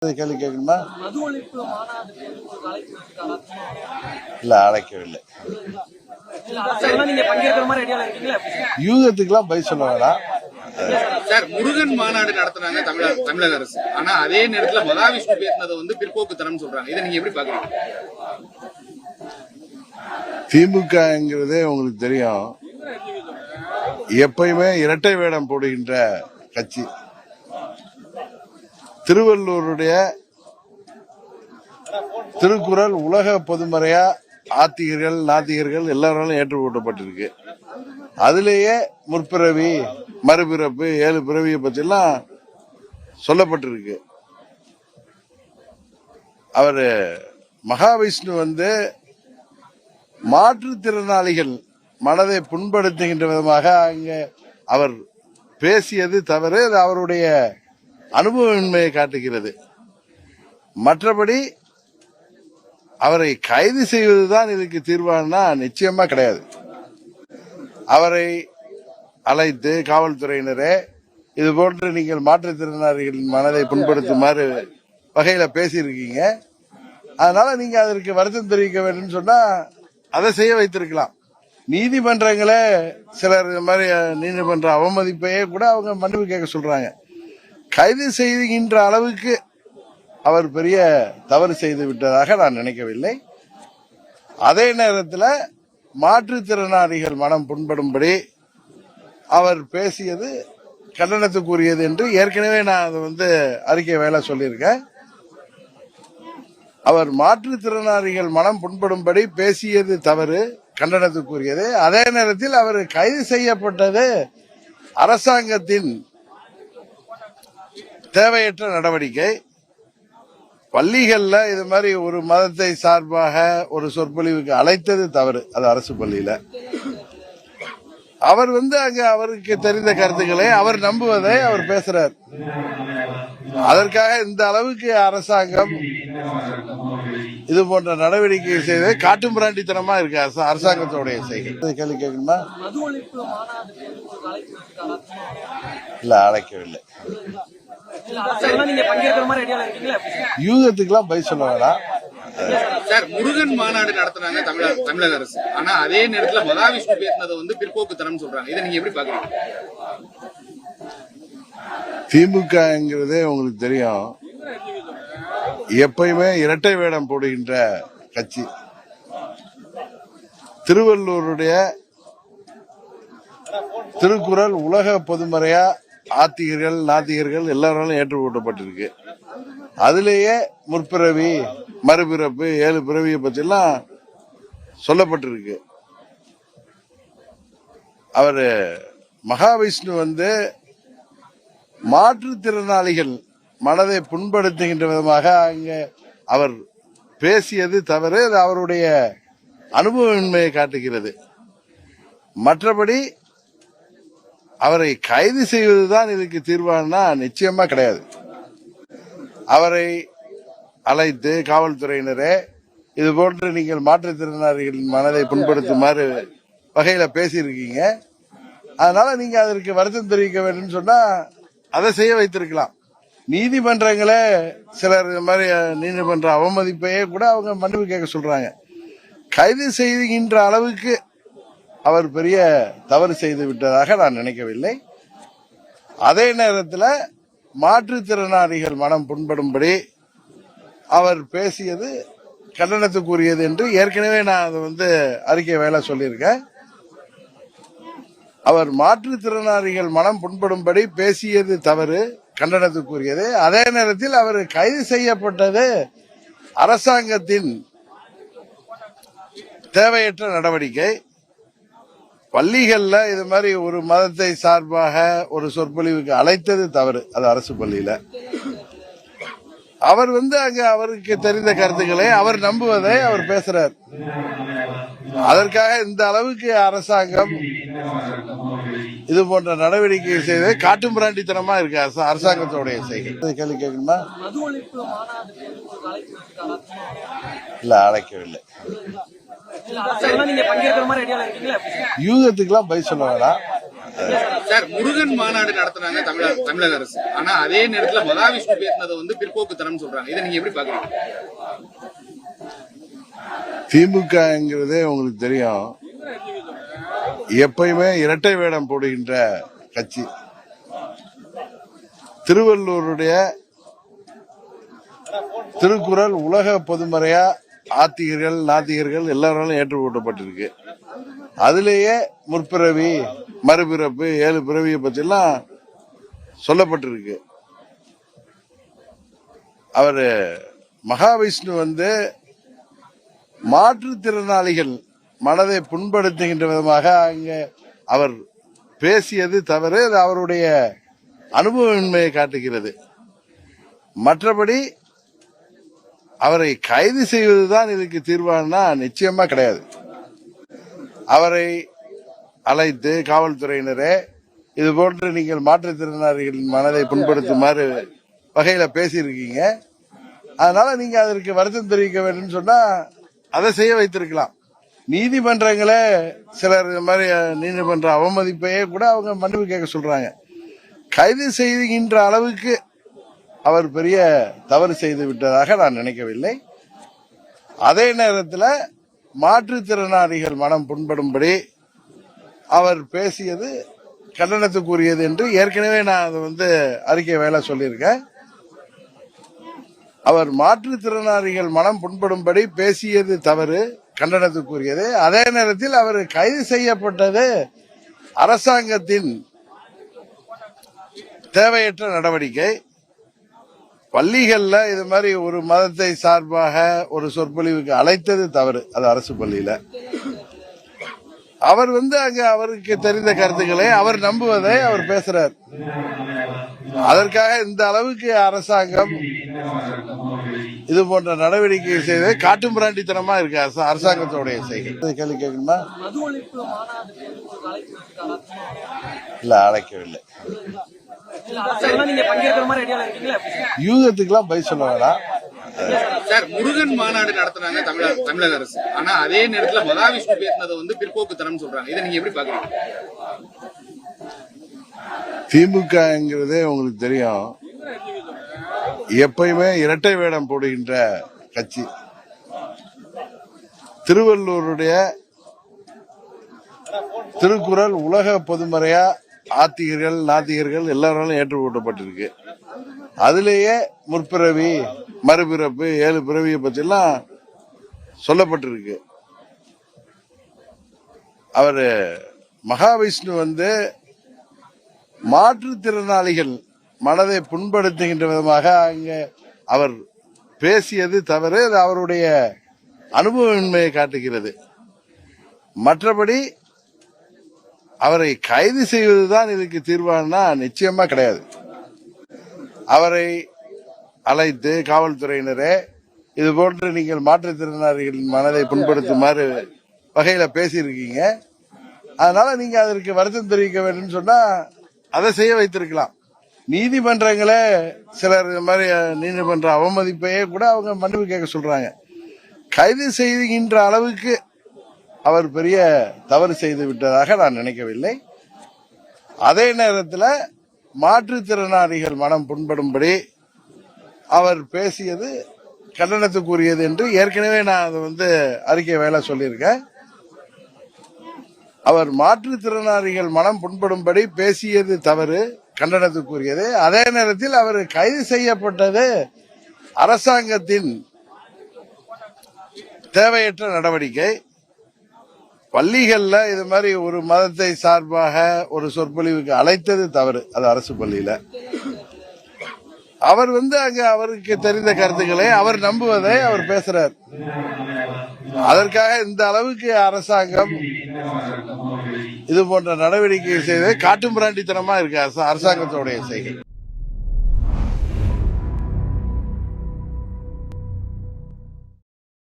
கேள்வி கேட்கணுமா? இல்ல அழைக்கவில்லை? யூகத்துக்கெல்லாம் பதில் சொல்ல வேணாம். சார் முருகன் மாநாடு நடத்துனாங்க தமிழக தமிழக அரசு. ஆனா அதே நேரத்துல மகாவிஷ்ணு பேசினதை வந்து பிற்போக்குத்தனம் சொல்றாங்க. இதை நீங்க எப்படி பாக்குறீங்க திமுகங்கிறதே உங்களுக்கு தெரியும். எப்பயுமே இரட்டை வேடம் போடுகின்ற கட்சி. திருவள்ளூருடைய திருக்குறள் உலக பொதுமறையா ஆத்திகர்கள் நாத்திகர்கள் எல்லாராலும் ஏற்றுக்கொள்ளப்பட்டிருக்கு. அதுலேயே முற்பிறவி மறுபிறப்பு ஏழு பிறவியை பற்றிலாம் சொல்லப்பட்டிருக்கு. அவர் மகாவிஷ்ணு வந்து மாற்றுத்திறனாளிகள் மனதை புண்படுத்துகின்ற விதமாக அங்கே அவர் பேசியது தவறு. அது அவருடைய அனுபவமின்மையை காட்டுகிறது. மற்றபடி அவரை கைது செய்வதுதான் இதுக்கு தீர்வானா நிச்சயமா கிடையாது. அவரை அழைத்து காவல்துறையினரே இது போன்று நீங்கள் மாற்றுத்திறனாளிகளின் மனதை புண்படுத்துமாறு வகையில பேசியிருக்கீங்க. அதனால நீங்க அதற்கு வருத்தம் தெரிவிக்க வேண்டும் சொன்னா அதை செய்ய வைத்திருக்கலாம். நீதிமன்றங்களை சிலர் இந்த மாதிரி நீதிமன்ற அவமதிப்பையே கூட அவங்க மன்னிப்பு கேட்க சொல்றாங்க. கைது செய்கின்ற அளவுக்கு அவர் பெரிய தவறு செய்து விட்டதாக நான் நினைக்கவில்லை. அதே நேரத்தில் மாற்றுத்திறனாளிகள் மனம் புண்படும்படி அவர் பேசியது கண்டனத்துக்குரியது என்று ஏற்கனவே நான் அதை வந்து அறிக்கை வேலை சொல்லியிருக்கேன். அவர் மாற்றுத்திறனாளிகள் மனம் புண்படும்படி பேசியது தவறு கண்டனத்துக்குரியது. அதே நேரத்தில் அவர் கைது செய்யப்பட்டது அரசாங்கத்தின் தேவையற்ற நடவடிக்கை. பள்ளிகள்ல இது மாதிரி ஒரு மதத்தை சார்பாக ஒரு சொற்பொழிவுக்கு அழைத்தது தவறு. அது அரசு பள்ளியில. அவர் வந்து அங்க அவருக்கு தெரிந்த கருத்துக்களை அவர் நம்புவதை அவர் பேசுறார். அதற்காக இந்த அளவுக்கு அரசாங்கம் இது போன்ற நடவடிக்கை செய்தது காட்டுமிராண்டித்தனமா இருக்கு. அரச- அரசாங்கத்தோடைய செய்கை. கேள்வி கேட்கணுமா? இல்ல அழைக்கவில்லை. யூகத்துக்கெல்லாம் பதில் சொல்ல வேணாம் சார் முருகன் மாநாடு நடத்துனாங்க தமிழக தமிழக அரசு. ஆனா அதே நேரத்துல மகாவிஷ்ணு பேசினதை வந்து பிற்போக்குத்தனம் சொல்றாங்க. இதை நீங்க எப்படி பாக்குறீங்க திமுகங்கிறதே உங்களுக்கு தெரியும். எப்பயுமே இரட்டை வேடம் போடுகின்ற கட்சி. திருவள்ளூருடைய திருக்குறள் உலக பொதுமறையா ஆத்திகர்கள் நாத்திகர்கள் எல்லாராலும் ஏற்றுக்கொள்ளப்பட்டிருக்கு. அதுலேயே முற்பிறவி மறுபிறப்பு ஏழு பிறவியை பற்றிலாம் சொல்லப்பட்டிருக்கு. அவர் மகாவிஷ்ணு வந்து மாற்றுத்திறனாளிகள் மனதை புண்படுத்துகின்ற விதமாக அங்கே அவர் பேசியது தவறு அது அவருடைய அனுபவமின்மையை காட்டுகிறது. மற்றபடி அவரை கைது செய்வதுதான் இதுக்கு தீர்வானா நிச்சயமா கிடையாது. அவரை அழைத்து காவல்துறையினரே இது போன்று நீங்கள் மாற்றுத்திறனாளிகளின் மனதை புண்படுத்துமாறு வகையில பேசியிருக்கீங்க. அதனால நீங்க அதற்கு வருத்தம் தெரிவிக்க வேண்டும் சொன்னா அதை செய்ய வைத்திருக்கலாம். நீதிமன்றங்களை சிலர் இந்த மாதிரி நீதிமன்ற அவமதிப்பையே கூட அவங்க மன்னிப்பு கேட்க சொல்றாங்க. கைது செய்கின்ற அளவுக்கு அவர் பெரிய தவறு செய்து விட்டதாக நான் நினைக்கவில்லை. அதே நேரத்தில் மாற்றுத்திறனாளிகள் மனம் புண்படும்படி அவர் பேசியது கண்டனத்துக்குரியது என்று ஏற்கனவே நான் அதை வந்து அறிக்கை வேலை சொல்லியிருக்கேன். அவர் மாற்றுத்திறனாளிகள் மனம் புண்படும்படி பேசியது தவறு கண்டனத்துக்குரியது. அதே நேரத்தில் அவர் கைது செய்யப்பட்டது அரசாங்கத்தின் தேவையற்ற நடவடிக்கை. பள்ளிகள்ல இது மாதிரி ஒரு மதத்தை சார்பாக ஒரு சொற்பொழிவுக்கு அழைத்தது தவறு. அது அரசு பள்ளியில. அவர் வந்து அங்க அவருக்கு தெரிந்த கருத்துக்களை அவர் நம்புவதை அவர் பேசுறார். அதற்காக இந்த அளவுக்கு அரசாங்கம் இது போன்ற நடவடிக்கை செய்தது காட்டுமிராண்டித்தனமா இருக்கு அரச- அரசாங்கத்தோடைய செய்கை. கேள்வி கேட்கணுமா? இல்ல அழைக்கவில்லை. யூகத்துக்கெல்லாம் பதில் சொல்ல வேணாம் சார் முருகன் மாநாடு நடத்துனாங்க தமிழக தமிழக அரசு. ஆனா அதே நேரத்துல மகாவிஷ்ணு பேசினதை வந்து பிற்போக்குத்தனம் சொல்றாங்க. இதை நீங்க எப்படி பாக்குறீங்க திமுகங்கிறதே உங்களுக்கு தெரியும். எப்பயுமே இரட்டை வேடம் போடுகின்ற கட்சி. திருவள்ளூருடைய திருக்குறள் உலக பொதுமறையா ஆத்திகர்கள் நாத்திகர்கள் எல்லாராலும் ஏற்றுக்கொள்ளப்பட்டிருக்கு. அதுலேயே முற்பிறவி மறுபிறப்பு ஏழு பிறவியை பற்றிலாம் சொல்லப்பட்டிருக்கு. அவர் மகாவிஷ்ணு வந்து மாற்றுத்திறனாளிகள் மனதை புண்படுத்துகின்ற விதமாக அங்கே அவர் பேசியது தவறு அது அவருடைய அனுபவமின்மையை காட்டுகிறது. மற்றபடி அவரை கைது செய்வதுதான் இதுக்கு தீர்வானா நிச்சயமா கிடையாது. அவரை அழைத்து காவல்துறையினரே இது போன்று நீங்கள் மாற்றுத்திறனாளிகளின் மனதை புண்படுத்துமாறு வகையில பேசியிருக்கீங்க. அதனால நீங்க அதற்கு வருத்தம் தெரிவிக்க வேண்டும் சொன்னா அதை செய்ய வைத்திருக்கலாம். நீதிமன்றங்களை சிலர் இந்த மாதிரி நீதிமன்ற அவமதிப்பையே கூட அவங்க மன்னிப்பு கேட்க சொல்றாங்க. கைது செய்கின்ற அளவுக்கு அவர் பெரிய தவறு செய்து விட்டதாக நான் நினைக்கவில்லை. அதே நேரத்தில் மாற்றுத்திறனாளிகள் மனம் புண்படும்படி அவர் பேசியது கண்டனத்துக்குரியது என்று ஏற்கனவே நான் அதை வந்து அறிக்கை வேலை சொல்லியிருக்கேன். அவர் மாற்றுத்திறனாளிகள் மனம் புண்படும்படி பேசியது தவறு கண்டனத்துக்குரியது. அதே நேரத்தில் அவர் கைது செய்யப்பட்டது அரசாங்கத்தின் தேவையற்ற நடவடிக்கை. பள்ளிகள்ல இது மாதிரி ஒரு மதத்தை சார்பாக ஒரு சொற்பொழிவுக்கு அழைத்தது தவறு. அது அரசு பள்ளியில. அவர் வந்து அங்க அவருக்கு தெரிந்த கருத்துக்களை அவர் நம்புவதை அவர் பேசுறார். அதற்காக இந்த அளவுக்கு அரசாங்கம் இது போன்ற நடவடிக்கை செய்தது காட்டும் பிராண்டித்தனமா இருக்கு அரச- அரசாங்கத்தோடைய செய்கை. கேள்வி கேட்கணுமா? இல்ல அழைக்கவில்லை. யூகத்துக்கெல்லாம் பதில் சொல்ல வேணாம் சார் முருகன் மாநாடு நடத்துனாங்க தமிழக தமிழக அரசு. ஆனா அதே நேரத்துல மகாவிஷ்ணு பேசினதை வந்து பிற்போக்குத்தனம் சொல்றாங்க. இதை நீங்க எப்படி பாக்குறீங்க திமுகங்கிறதே உங்களுக்கு தெரியும். எப்பயுமே இரட்டை வேடம் போடுகின்ற கட்சி. திருவள்ளூருடைய திருக்குறள் உலக பொதுமறையா ஆத்திகர்கள் நாத்திகர்கள் எல்லாராலும் ஏற்றுக்கொள்ளப்பட்டிருக்கு. அதுலேயே முற்பிறவி மறுபிறப்பு ஏழு பிறவியை பற்றிலாம் சொல்லப்பட்டிருக்கு. அவர் மகாவிஷ்ணு வந்து மாற்றுத்திறனாளிகள் மனதை புண்படுத்துகின்ற விதமாக அங்கே அவர் பேசியது தவறு அது அவருடைய அனுபவமின்மையை காட்டுகிறது. மற்றபடி அவரை கைது செய்வதுதான் இதுக்கு தீர்வானா நிச்சயமா கிடையாது. அவரை அழைத்து காவல்துறையினரே இது போன்று நீங்கள் மாற்றுத்திறனாளிகளின் மனதை புண்படுத்துமாறு வகையில பேசியிருக்கீங்க. அதனால நீங்க அதற்கு வருத்தம் தெரிவிக்க வேண்டும் சொன்னா அதை செய்ய வைத்திருக்கலாம். நீதிமன்றங்களை சிலர் இந்த மாதிரி நீதிமன்ற அவமதிப்பையே கூட அவங்க மன்னிப்பு கேட்க சொல்றாங்க. கைது செய்கின்ற அளவுக்கு அவர் பெரிய தவறு செய்து விட்டதாக நான் நினைக்கவில்லை. அதே நேரத்தில் மாற்றுத்திறனாளிகள் மனம் புண்படும்படி அவர் பேசியது கண்டனத்துக்குரியது என்று ஏற்கனவே நான் அதை வந்து அறிக்கை வேலை சொல்லியிருக்கேன். அவர் மாற்றுத்திறனாளிகள் மனம் புண்படும்படி பேசியது தவறு கண்டனத்துக்குரியது. அதே நேரத்தில் அவர் கைது செய்யப்பட்டது அரசாங்கத்தின் தேவையற்ற நடவடிக்கை. பள்ளிகள்ல இது மாதிரி ஒரு மதத்தை சார்பாக ஒரு சொற்பொழிவுக்கு அழைத்தது தவறு. அது அரசு பள்ளியில. அவர் வந்து அங்க அவருக்கு தெரிந்த கருத்துக்களை அவர் நம்புவதை அவர் பேசுறார். அதற்காக இந்த அளவுக்கு அரசாங்கம் இது போன்ற நடவடிக்கை செய்தது காட்டும் பிராண்டித்தனமா இருக்கு அரசாங்கத்தோடைய செய்கை.